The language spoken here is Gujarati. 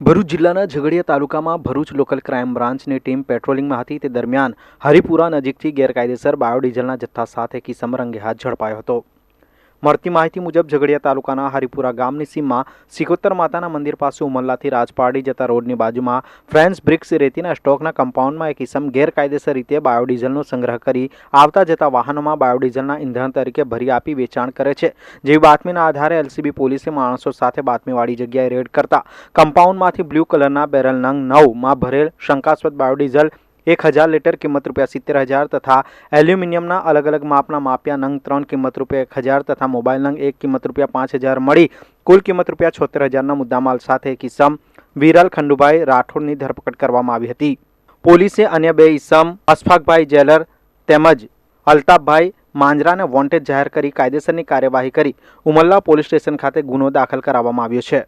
ભરૂચ જિલ્લાના ઝઘડિયા તાલુકામાં ભરૂચ લોકલ ક્રાઇમ બ્રાન્ચની ટીમ પેટ્રોલિંગમાં હતી. તે દરમિયાન હરિપુરા નજીકથી ગેરકાયદેસર બાયોડીઝલના જથ્થા સાથે કિસમ રંગે હાથ ઝડપાયો હતો. મળતી માહિતી મુજબ ઝઘડિયા તાલુકાના હરિપુરા ગામની સીમમાં સિકોતર માતાના મંદિર પાસે ઉમરલાથી રાજપારડી જતા રોડની બાજુમાં ફ્રેન્સ બ્રિક્સ રેતીના સ્ટોકના કમ્પાઉન્ડમાં એક ઇસમ ગેરકાયદેસર રીતે બાયોડીઝલનો સંગ્રહ કરી આવતા જતા વાહનોમાં બાયોડીઝલના ઇંધણ તરીકે ભરી આપી વેચાણ કરે છે. જેવી બાતમીના આધારે એલસીબી પોલીસે માણસો સાથે બાતમીવાળી જગ્યાએ રેડ કરતા. કમ્પાઉન્ડમાંથી બ્લુ કલરના બેરલ નંગ નવમાં ભરેલ શંકાસ્પદ બાયોડીઝલ એક હજાર લીટર કિંમત રૂપિયા સિત્તેર હજાર તથા એલ્યુમિનિયમના અલગ અલગ માપના માપ્યા નંગ ત્રણ કિંમત રૂપિયા એક હજાર તથા મોબાઈલ નંગ એક કિંમત રૂપિયા પાંચ હજાર મળી. કુલ કિંમત રૂપિયા છોતેર હજારના મુદ્દામાલ સાથે એક ઇસમ વિરલ ખંડુભાઈ રાઠોડની ધરપકડ કરવામાં આવી હતી. પોલીસે અન્ય બે ઇસમ, અશફાકભાઈ જેલર તેમજ અલ્તાફભાઈ માંજરાને વોન્ટેડ જાહેર કરી કાયદેસરની કાર્યવાહી કરી. ઉમલ્લા પોલીસ સ્ટેશન ખાતે ગુનો દાખલ કરાવવામાં આવ્યો છે.